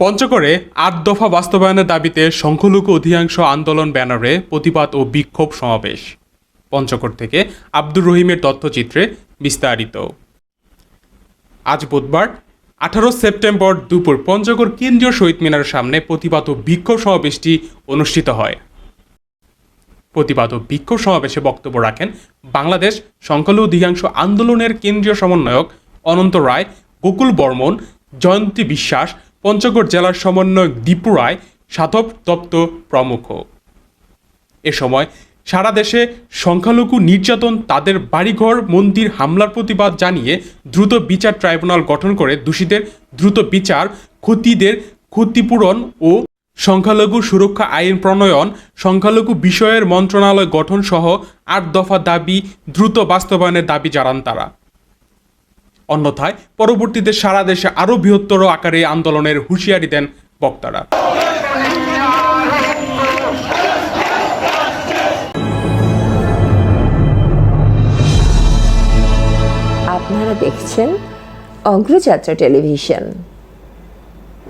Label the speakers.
Speaker 1: পঞ্চগড়ে আট দফা বাস্তবায়নের দাবিতে সংখ্যালঘু অধিকাংশ আন্দোলন ব্যানারে প্রতিবাদ ও বিক্ষোভ সমাবেশ। পঞ্চগড় থেকে আব্দুর রহিমের তথ্যচিত্রে বিস্তারিত। আজ বুধবার, আঠারো সেপ্টেম্বর দুপুর পঞ্চগড় কেন্দ্রীয় শহীদ মিনারের সামনে প্রতিবাদ ও বিক্ষোভ সমাবেশটি অনুষ্ঠিত হয়। প্রতিবাদ ও বিক্ষোভ সমাবেশে বক্তব্য রাখেন বাংলাদেশ সংখ্যালঘু অধিকাংশ আন্দোলনের কেন্দ্রীয় সমন্বয়ক অনন্ত রায়, গোকুল বর্মন, জয়ন্তী বিশ্বাস পঞ্চগড় জেলার সমন্বয়ক দীপু রায়, সাধব দত্ত প্রমুখ। এ সময় সারা দেশে সংখ্যালঘু নির্যাতন, তাদের বাড়িঘর, মন্দির হামলার প্রতিবাদ জানিয়ে দ্রুত বিচার ট্রাইব্যুনাল গঠন করে দোষীদের দ্রুত বিচার, ক্ষতিদের ক্ষতিপূরণ ও সংখ্যালঘু সুরক্ষা আইন প্রণয়ন, সংখ্যালঘু বিষয়ের মন্ত্রণালয় গঠন সহ আট দফা দাবি দ্রুত বাস্তবায়নের দাবি জানান তারা। অন্যথায় পরবর্তীতে সারা দেশে আরও বৃহত্তর আকারে আন্দোলনের হুঁশিয়ারি দেন বক্তারা।
Speaker 2: আপনারা দেখছেন অগ্রযাত্রা টেলিভিশন।